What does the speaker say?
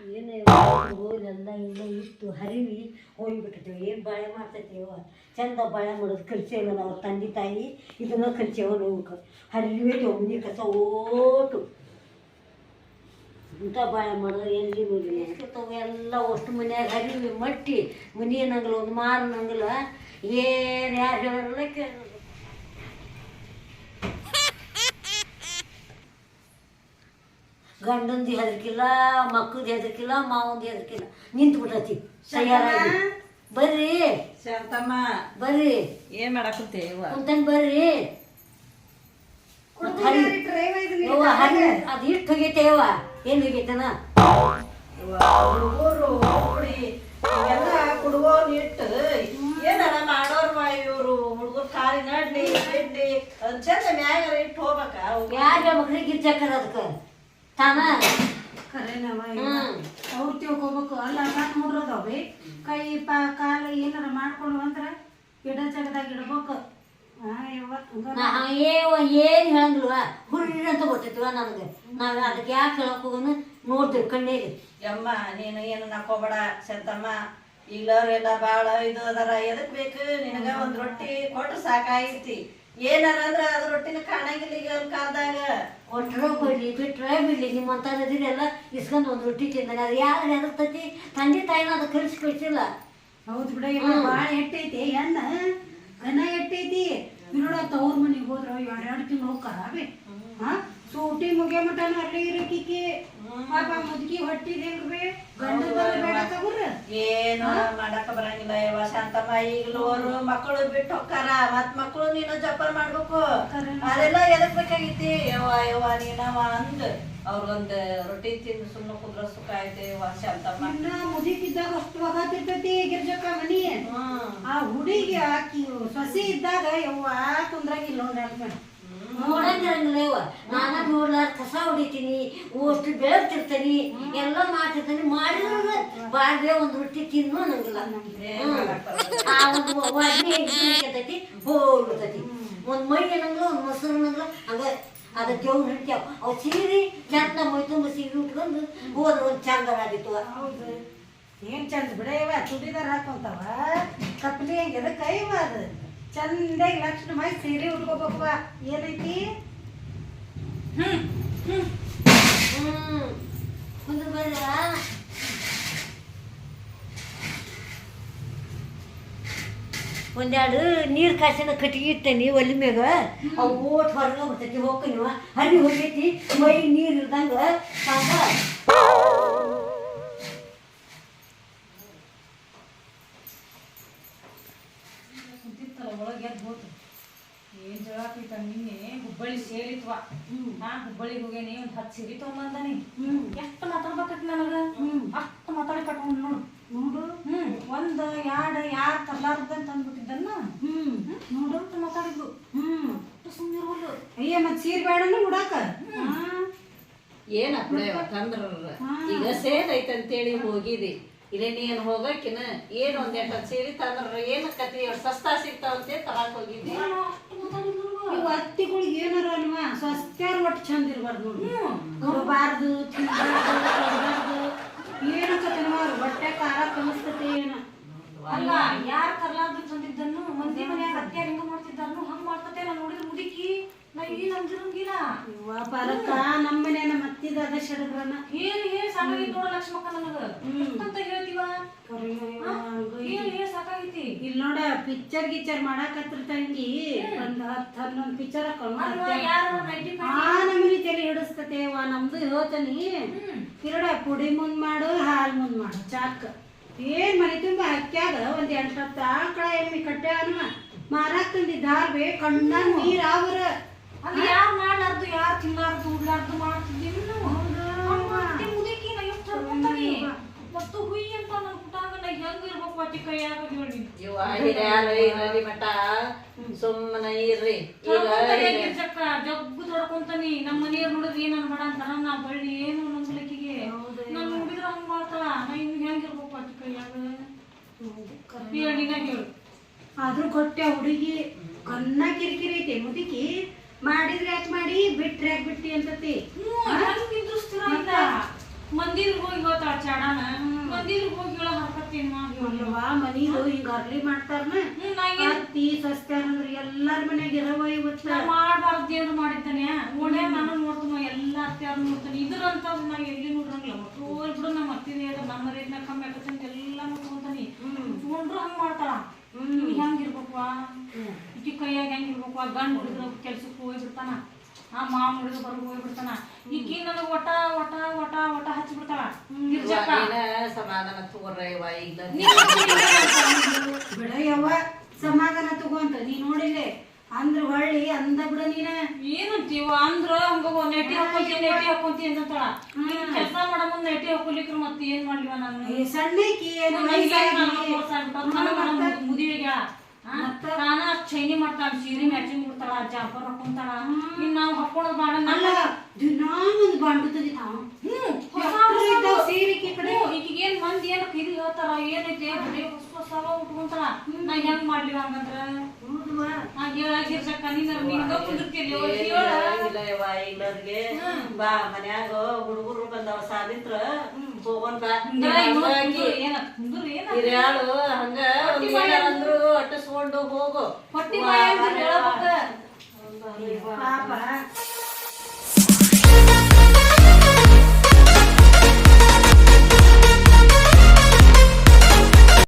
ಎಲ್ಲ ಇತ್ತು ಹರಿವಿ ಹೋಗಿಬಿಟ್ಟಿರ್ತೇವೆ ಏನು ಬಾಳೆ ಮಾಡ್ತೈತೇವ ಚಂದ ಬಾಳೆ ಮಾಡೋದು ಕಲಿಸೇವ ನಾವು ತಂದೆ ತಾಯಿ, ಇದನ್ನ ಕಲಿಸೇವ ನೋವು ಹರಿವೆ ಒಮ್ಮೆ ಕಸ ಓಟು. ಇಂಥ ಬಾಳೆ ಮಾಡೋದು ಎಲ್ಲಿ ಎಷ್ಟು ಎಲ್ಲ ಅಷ್ಟು ಮನ್ಯಾಗ ಹರಿವಿ ಮಟ್ಟಿ, ಮನಿ ಅನ್ನಂಗಿಲ್ಲ, ಒಂದು ಮಾರನಂಗಲ್ಲ ಏನು ಯಾರು ಹೇಳೋಲ್ಲ ಕೇಳೋಲ್ಲ ಗಂಡಂದು ಹೆದರ್ಕಿಲ್ಲ ಮಕ್ಕಳದು ಹೆದರ್ಕಿಲ್ಲ ಮಾವಂದು ಹೆದರ್ಕಿಲ್ಲ. ನಿಂತು ಬಿಟ್ಟತಿ ತಯಾರಾಗಿ ಬರ್ರಿ. ಶಾಂತಮ್ಮ ಬರ್ರಿ. ಏನ್ ಮಾಡಾಕತ್ತೆ ಇವ? ಕುಂತಂಗ್ ಬರ್ರಿ. ಅದ್ ಇಟ್ಟು ಹೋಗೈತೆ ಯವ್ವ. ಏನು ಹೋಗೈತನ? ಹುಡುಗರು ಹುಡುಗರಿ ಎಲ್ಲ ಹುಡುಗೋನ್ ಇಟ್ಟು ಏನಾರ ಮಾಡೋರ್ ಇವ್ರು? ಹುಡುಗರು ಕಾಲಿ ನಡ್ಲಿ ಬಿಡ್ಲಿ ಮ್ಯಾಗ ಚಂದ ಇಟ್ಟು ಹೋಗ್ಬೇಕ? ಯಾರ ಮಕ್ಳಿಗೆ ಗಿರ್ಜಾಕರ ಅದಕ್ಕೆ. ತಾನ ಕರೆನವ ಅವ್ರು ತಿಳ್ಕೊಬೇಕು. ಅಲ್ಲ ನಾನು ನೋಡ್ರದವಿ ಕೈ ಪಾ ಕಾಲ ಏನಾರ ಮಾಡ್ಕೊಂಡು ಅಂದ್ರ ಗಿಡ ಜಗದಾಗ ಇಡ್ಬೇಕು. ಏನ್ ಹೇಳಂಗಿಲ್ವ? ಹುರ್ರಿ ಅಂತ ಗೊತ್ತೈತಿವ ನನಗೆ ನಾವು ಅದಕ್ಕೆ ಯಾಕೆ ಹೇಳಕ್ ಹೋಗೋನು? ನೋಡ್ತೀವಿ ಕಣ್ಣೀರಿ. ಯಮ್ಮ ನೀನು ಏನು ನಾಕೋಬೇಡ ಶಾಂತಮ್ಮ. ಈಗಲವ್ರೆಲ್ಲ ಬಾಳ ಇದು ಅದರ. ಎದಕ್ ಬೇಕು? ನಿನಗ ಒಂದ್ ರೊಟ್ಟಿ ಕೊಟ್ರು ಸಾಕಾಗೈತಿ. ಏನಾರ ಅಂದ್ರ ಅದ್ ರೊಟ್ಟಿನ ಕಾಣಂಗಿಲ್ಲ ಈಗ ಅವ್ರ ಕಾಲದಾಗ. ಕೊಟ್ರೆ ಬಿಡ್ಲಿ ಬಿಟ್ರೆ ಬಿಡ್ಲಿ ನಿಮ್ಮಂತ ಎಲ್ಲ ಇಸ್ಕೊಂಡು ಒಂದು ರೊಟ್ಟಿ ತಿಂದಾಗ ಅದು ಯಾರು ಹೆದರ್ತೈತಿ ತಂದೆ ತಾಯಿನ ಅದು ಕಲಿಸಿ ಕಳಿಸಿಲ್ಲ ಹೌದು ಬಿಡ ಭಾಳ ಬಾಳ ಎಟ್ಟೈತಿ ಹೆಣ್ಣ ಗನ ಎಟ್ಟೈತಿ ನೋಡ ತವ್ರ ಮನಿಗೆ ಹೋದ್ರ ಎರಡು ತಿಂಗಳು ಹೋಗ್ತಾರ ಹಾ? ಸೂಟಿ ಮುಗಿಯ ಮಟನ ಅಲ್ಲೇ ಇರಕಿಕ್ಕೆ ಮುದುಕಿ ಹೊಟ್ಟಿದ ಹೆಂಗ್ರಿ ಗಂಡದ ಬೇಡ ತಗೋರ. ಏನು ಮಾಡಕ ಬರಂಗಿಲ್ಲ ಯವ್ವ ಶಾಂತಮ್ಮ. ಈಗಲೋರು ಮಕ್ಕಳು ಬಿಟ್ಟು ಹೋಗ್ತಾರ. ಮತ್ ಮಕ್ಕಳು ನೀನು ಜೋಪಾನ ಮಾಡ್ಬೇಕು. ಅದೆಲ್ಲ ಎದಕ್ ಬೇಕಾಗಿತಿ? ಯವ್ವ ಯವ್ವ ನೀನವ ಅಂದ್ ಅವ್ರೊಂದ್ ರೊಟ್ಟಿ ತಿಂದು ಸುಮ್ಮನೆ ಕುದ್ರ ಸುಖ ಐತೆ ಯವ್ವ ಶಾಂತಮ್ಮ. ಇನ್ನ ಮುದುಕಿದ್ದಾಗ ಅಷ್ಟು ಒಗತಿರ್ತೈತಿ ಗಿರ್ಜಕ್ಕ ಮನಿ. ಆ ಹುಡುಗಿ ಆಕಿ ಸೊಸಿ ಇದ್ದಾಗ ಯವ್ವ ಕುಂದ್ರಾಗಿಲ್ಲ ನೋಡ್ರಿ ಅಲ್ಮೇಲೆ ನೋಡಂಗಿರಂಗಿಲ್ಲ ಇವ. ನಾನ ನೋಡ್ಲಾರ ಕಸ ಹೊಡಿತೀನಿ ಅಷ್ಟು ಬೆಳಗ್ತಿರ್ತೀನಿ ಎಲ್ಲ ಮಾಡ್ತಿರ್ತೀನಿ. ಮಾಡಿದ್ರೆ ಬಾಳ್ವೆ ಒಂದು ರೊಟ್ಟಿ ತಿನ್ನು ಅನ್ನಂಗಿಲ್ಲ. ಆ ಒಂದು ಒಡ್ನೆ ಹೋಗ್ಬಿಡ್ತೈತಿ ಒಂದು ಮೈ ಏನಂಗಿಲ್ಲ ಒಂದ್ ಮೊಸರು ಅನ್ನಂಗಿಲ್ಲ ಹಂಗ ಅದ ದೇವ್ರು ಹಿಡ್ತ್ಯಾವ ಅವ್ ಸೀರೆ ಚಂದ ಮೈ ತುಂಬ ಸೀರೆ ಉಟ್ಕೊಂಡು ಹೋದ್ರ ಒಂದ್ ಚಂದ ಆಗಿತ್ತು ಏನ್ ಚಂದ ಬಿಡ ಇವ ಚೂಡಿದಾರ್ ಹಾಕೊಂತಾವ. ಕಪ್ಲಿ ಹೆಂಗಿದೆ ಕೈ ಅದು? ಚಂದಾಗಿ ಲಕ್ಷಣ ಮೈ ಸೀರೆ ಉಟ್ಕೋಬೇಕವ ಏನೈತಿ? ಹ್ಮ್ ಹ್ಮ್. ಹ್ಮ್ ಕುಂದ್ರ ಬಂದ್ರ ಒಂದೆರಡು ನೀರು ಕಾಸಿನ ಕಟ್ಟಿಗೆ ಇಟ್ಟನಿ ಒಲಿ ಮ್ಯಾಗ. ಅವು ಓಟ್ ಹೊರಗೆ ಬರ್ತೈತಿ ಹೋಗ್ಕನಿವ ಹರಿ ಹೋಗೈತಿ, ಮೈ ನೀರು ಇಲ್ದಂಗ ಸೇರಿತ್ವ ನಾ ಹುಬ್ಬಳ್ಳಿಗೆ ಹೋಗೇನಿ ಒಂದು ಹತ್ತು ಸೀರೆ ತೊಗೊಂಬಂದಾನಿ. ಎಷ್ಟು ಮಾತಾಡ್ಬೇಕೈತಿ ನನಗ? ಅಷ್ಟು ಮಾತಾಡಿ ಕಟ್ಕೊಂಡು ನೋಡು. ನೋಡು. ಒಂದ್ ಎರಡ್ ಯಾರ್ ಅಂದ್ಬಿಟ್ಟಿದ್ದನ್ನ? ನೋಡು ಅಂತ ಹ್ಮ್. ಅಷ್ಟು ಸುಮ್ಮನಿರೋದು ಅಯ್ಯ ಸೀರೆ ಬೇಡನ ಉಡಾಕ? ಏನಪ್ಪ ತಂದ್ರ ಈಗ ಸೇದ್ ಐತೆ ಅಂತೇಳಿ ಹೋಗಿದಿ. ಇಲ್ಲೇ ನೀನ್ ಹೋಗಕಿನ ಏನ್ ಒಂದ್ ಎಂಟ ಸೀರೆ ತಂದ್ರ ಏನ್ ಕತಿ? ಸಸ್ತಾ ಸಿಗ್ತಾವಂತೆ ತರಾಕ್ ಹೋಗಿದ್ದಿ? ಅತ್ತಿಗಳಿಗೆ ಏನಾರ ಅಲ್ವಾ? ಸ್ವಸ್ತ್ಯಾರ ಒಟ್ಟು ಚಂದ ಇರ್ಬಾರ್ದು ನೋಡ್ಬಾರ್ದು ತಿನ್ಬಾರ್ದು ಕೊಡಬಾರ್ದು ಏನಕ್ಕತ್ತೇನವ ಹೊಟ್ಟೆ ಖಾರ ಕಲಿಸ್ತತಿ ಏನ? ಅಲ್ಲ ಯಾರು ಕರ್ಲಾರ್ದು ತಂದಿದ್ದನ್ನು? ಮಂದಿ ಮನ್ಯಾಗ ಅತ್ಯಾರ ಹಿಂಗ ಮಾಡ್ತಿದ್ದಾರನು ಹಂಗ ಮಾಡ್ತತೆ ನಾನು ನೋಡಿದ್ರೆ ಮುದುಕಿ. ನಾ ಇಲ್ಲಿ ನಂಬಿರಂಗಿಲ್ಲ ಇವ್ವ ಪಾಲಕ ನಮ್ಮ ಮನೇನ ಮತ್ತಿದ ಅದ ಶಡಗ್ರನ ಏನು ಹೇಳಿ ಸಾಕಾಗೈತಿ ನೋಡ ಲಕ್ಷ್ಮಕ್ಕ ನನಗ. ಅಂತ ಹೇಳ್ತೀವ ಹೇಳಿ ಹೇಳಿ ಸಾಕಾಗೈತಿ ಇಲ್ಲಿ ನೋಡ ಪಿಕ್ಚರ್ ಗಿಚ್ಚರ್ ಮಾಡಾಕತ್ರ ತಂಗಿ ಒಂದ್ ಹತ್ತು ಹನ್ನೊಂದ್ ಪಿಕ್ಚರ್ ನಮ್ಮನಿ ತಲೆ ಹಿಡಿಸ್ತತೆ ವಾ ನಮ್ದು ಯೋಚನಿ. ಕಿರಡ ಪುಡಿ ಮುಂದ್ ಮಾಡು ಹಾಲ್ ಮುಂದ್ ಮಾಡು ಚಾಕ್. ಏನ್ ಮನೆ ತುಂಬ ಹಕ್ಕ್ಯಾಗ ಒಂದ್ ಎಂಟ್ ಹತ್ತು ಆಕಳ ಎಮ್ಮಿ ಕಟ್ಟೆ ಅನ್ನ ಮಾರಾಕ್ ತಂದಿದ್ದಾರ್ ಬೇ ಕಣ್ಣ ನೀರ್ ಅವ್ರ ಯಾರು ಮಾಡ್ಲಾರ್ದು ಯಾರು ತಿನ್ಲಾರ್ದು ಉಡ್ಲಾರ್ದು ಮಾಡ್ತಿದ್ದೀವಿ ನಾವು ಹಂಗ್ ಮಾಡ್ತಿ ಮುದುಕಿ ನಾ ಎಷ್ಟು ಹರ್ಕೊಂತಾನಿ ಮತ್ತು ಹುಯ್ ಅಂತ ನನ್ನ ಪುಟಾಗ ನಾ ಹೆಂಗ್ ಇರ್ಬೇಕು ಅಟ್ಟಿ ಕೈಯಾಗ ಇವ ಹಿರಿಯಾರ ಇರಲಿ ಮಟ ಸುಮ್ಮನ ಇರ್ರಿ. ಜಗ್ಗು ತೊಡ್ಕೊಂತಾನಿ ನಮ್ಮ ಮನೆಯವ್ರು ನೋಡಿದ್ರೆ ಏನ್ ಅನ್ಬೇಡ ಅಂತಾರ ನಾ ಬಳ್ಳಿ ಏನು ನಂಬಲಿಕ್ಕಿಗೆ ನಾನು ನೋಡಿದ್ರ ಹಂಗ್ ಮಾಡ್ತಾಳ. ನಾ ಇನ್ನು ಹೆಂಗ್ ಇರ್ಬೇಕು ಅಟ್ಟಿ ಕೈಯಾಗ? ಹೇಳಿ. ಆದ್ರೂ ಕೊಟ್ಟೆ ಹುಡುಗಿ. ಕನ್ನ ಕಿರಿಕಿರಿ ಐತಿ. ಮುದುಕಿ ಮಾಡಿದ್ರೆ ಯಾಕೆ ಮಾಡಿ ಬಿಟ್ರೆ ಯಾಕೆ ಬಿಟ್ಟಿ ಅಂತತಿ ಹ್ಞೂ ಸ್ಥಿರ ಇಲ್ಲ ಮಂದಿರ್ಗೆ ಹೋಗಿ ಇವತ್ತು ಚಾಡಾನ ಮಂದಿರ್ಗೆ ಹೋಗಿ ಹೇಳ ಹಿಂಗ ಅರ್ಲಿ ಮಾಡ್ತಾರನ? ಹ್ಮ್, ನಾ ಏನ್- ಅತ್ತಿ ಸಸ್ತ್ಯಾರ ಅಂದ್ರ ಎಲ್ಲಾರ ಮನ್ಯಾಗ ಇರವ ಇವತ್ತು. ನಾ ಮಾಡ್ಬಾರ್ದು ದೇವ್ರು ಮಾಡಿದ್ದಾನೆ. ಓಣೆ ನಾನು ನೋಡ್ತೀನಿ ಎಲ್ಲ ಅತ್ಯಾರು ನೋಡ್ತೀನಿ. ಇದ್ರಂತ ನಾ ಎಲ್ಲಿ ನೋಡ್ರಂಗಿಲ್ಲ. ಮತ್ತು ಬಿಡು ನಮ್ಮ ಅತ್ತಿನೇ ಅದ ನಮ್ಮ ರೇಟ್ನಾಗ ಕಮ್ಮಿ ಆಗತ್ತಂತ ಎಲ್ಲ ನೋಡ್ಕೊಂತಾನಿ. ನೋಡ್ರು ಹಂಗ್ ಮಾಡ್ತಾಳ. ಇವ್ ಹೆಂಗ್ ಇರ್ಬೇಕು ಈಕಿ ಕೈಯಾಗ ಹೆಂಗಿರ್ಬೇಕು ಗಂಡ ಹುಡುಗ್ರ ಆ ಮಾಮ ಹುಡುಗ ಬರ್ಗ ಹೋಗ್ಬಿಡ್ತಾನ. ಈಕಿ ನನಗ ಒಟ ಒಟ ಒಟ ಒಟ ಹಚ್ಚಿ ಬಿಡ್ತಾಳ ಗಿರ್ಜಕ್ಕ ಸಮಾಧಾನ ಅಂತ ಈಗ ಬಿಡ ಯವ್ವ ಸಮಾಧಾನ ತಗೋಂತ ನೀ ನೋಡಿಲೆ ಅಂದ್ರ ಹೊಳ್ಳಿ ಅಂದ ಬಿಡ ನೀನ. ಏನಂತೀವ ಅಂದ್ರ ಹಂಗ ನೆಟಿ ಹಾಕೊಂತಿ ನೆಟ್ಟಿ ಹಾಕೊಂತಿ ಅಂತಾಳ ಕೆಲಸ ಮಾಡ ಮುಂದ ನೆಟಿ ಹಾಕೊಲಿಕ್ರ ಮತ್ತೆ ಏನ್ ಮಾಡ್ಲಿವ ನಾನು? ಸಣ್ಣ ಸಣ್ಣಕಿ ಏನು ಚೈನಿ ಮಾಡ್ತಾಳ ಸೀರೆ ಮ್ಯಾಚಿಂಗ್ ಬಿಡ್ತಾಳ ಜಾಫರ್ ಹಾಕೊಂತಾಳ. ಇನ್ ನಾವ್ ಹಾಕೊಳ್ಳೋದ್ ಬಾಳ ಅಲ್ಲ ದಿನಾ ಒಂದ್ ಬಾಂಡು ತೆಗಿತಾವ ಸೀರೆ ಕಡೆ. ಈಕಿಗೆ ಏನ್ ಮಂದಿ ಏನ್ ಇದು ಹೇಳ್ತಾರ ಏನೈತೆ ಬರೀ ಹೊಸ ಹೊಸ ಉಟ್ಕೊಂತಾಳ. ನಾ ಹೆಂಗ್ ಮಾಡ್ಲಿ ಹಂಗಂದ್ರ ಹೌದವ್ವ. ನಾ ಹೇಳಾಗಿರ್ಸಕ್ಕ ನೀನ್ ನಿಂಗ ಕುಂದಿರ್ತಿರ್ಲಿ ಹೇಳ ಇಲ್ಲ ಇವ ಇಲ್ಲದ್ಗೆ ಬಾ ಮನ್ಯಾಗ ಹುಡುಗರು ಬಂದವ ಸಾವಿತ್ರ ಹೋಗೋಣ ಹಿರಿಯಾಳು ಹಂಗ ಅಂದ್ರು. ಅಟ್ಟಿಸ್ಕೊಂಡು ಹೋಗು. ಪಾಪ.